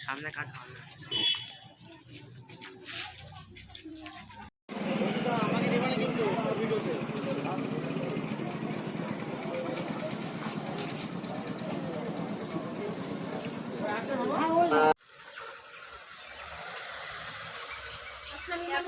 সামনে কাজ হবে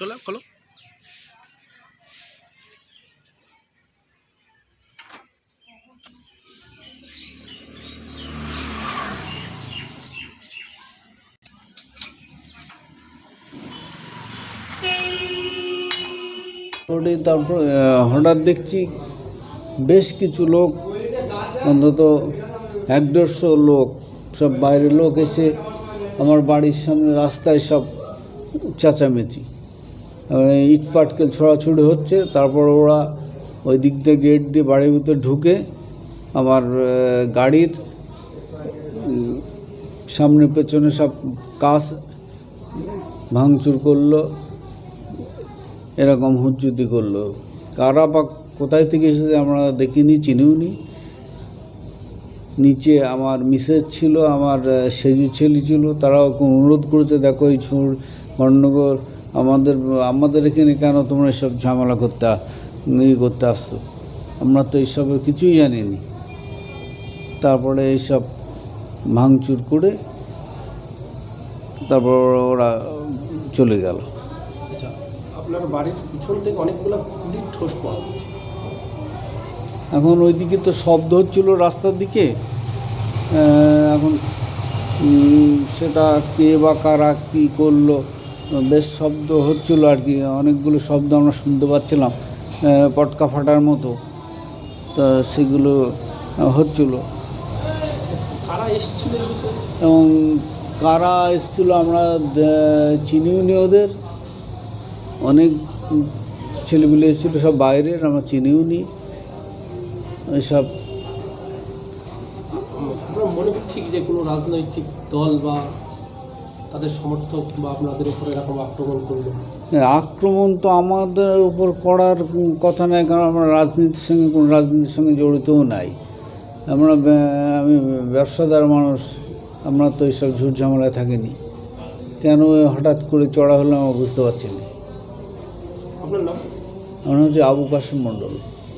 চলো খোলো। তারপর হঠাৎ দেখছি বেশ কিছু লোক, অন্তত এক দেড়শো লোক, সব বাইরের লোক এসে আমার বাড়ির সামনে রাস্তায় সব চেঁচামেচি। ইট পাটকেল ছড়াছড়ি হচ্ছে, তারপর ওরা ওই দিক দিয়ে গেট দিয়ে বাড়ির ভিতরে ঢুকে আমার গাড়ির সামনে পেছনে সব কাজ ভাঙচুর করল, এরকম হুজ্জুতি করল। কারা বা কোথায় থেকে এসেছে আমরা দেখিনি, চিনিও নি। নিচে আমার মিসেস ছিল, আমার সেজু ছেলে ছিল, তারাও অনুরোধ করেছে, দেখো এই ছুর গণ্ডগোল, আমাদের আমাদের এখানে কেন তোমরা এসব ঝামেলা করতে ইয়ে করতে আসছো? আমরা তো এইসবের কিছুই জানিনি। তারপরে এইসব ভাঙচুর করে তারপর ওরা চলে গেল। আচ্ছা আপনার বাড়ির পিছন থেকে অনেকগুলো গুলির ঠোস পাওয়া এখন ওইদিকে তো শব্দ হচ্ছিল রাস্তার দিকে। এখন সেটা কে বা কারা কী করল বেশ শব্দ হচ্ছিল আর কি অনেকগুলো শব্দ আমরা শুনতে পাচ্ছিলাম পটকা ফাটার মতো। তা সেগুলো হচ্ছিল। কারা এসেছিল এবং কারা এসেছিল আমরা চিনিও নি ওদের। অনেক ছেলেগুলো এসেছিল সব বাইরের আমরা চিনিও নি। আপনার মনে হচ্ছে কি যে কোনো রাজনৈতিক দল বা তাদের সমর্থক বা আপনাদের উপর এরকম আক্রমণ করল? আক্রমণ তো আমাদের উপর করার কথা নয় কারণ আমরা রাজনীতির সঙ্গে কোনো রাজনীতির সঙ্গে জড়িতও নাই। আমরা আমি ব্যবসাদার মানুষ আমরা তো এইসব ঝুট ঝামেলায় থাকিনি। কেন হঠাৎ করে চড়া হলো আমরা বুঝতে পারছি না। আপনার নাম? আমার হচ্ছে আবু কাসিম মণ্ডল।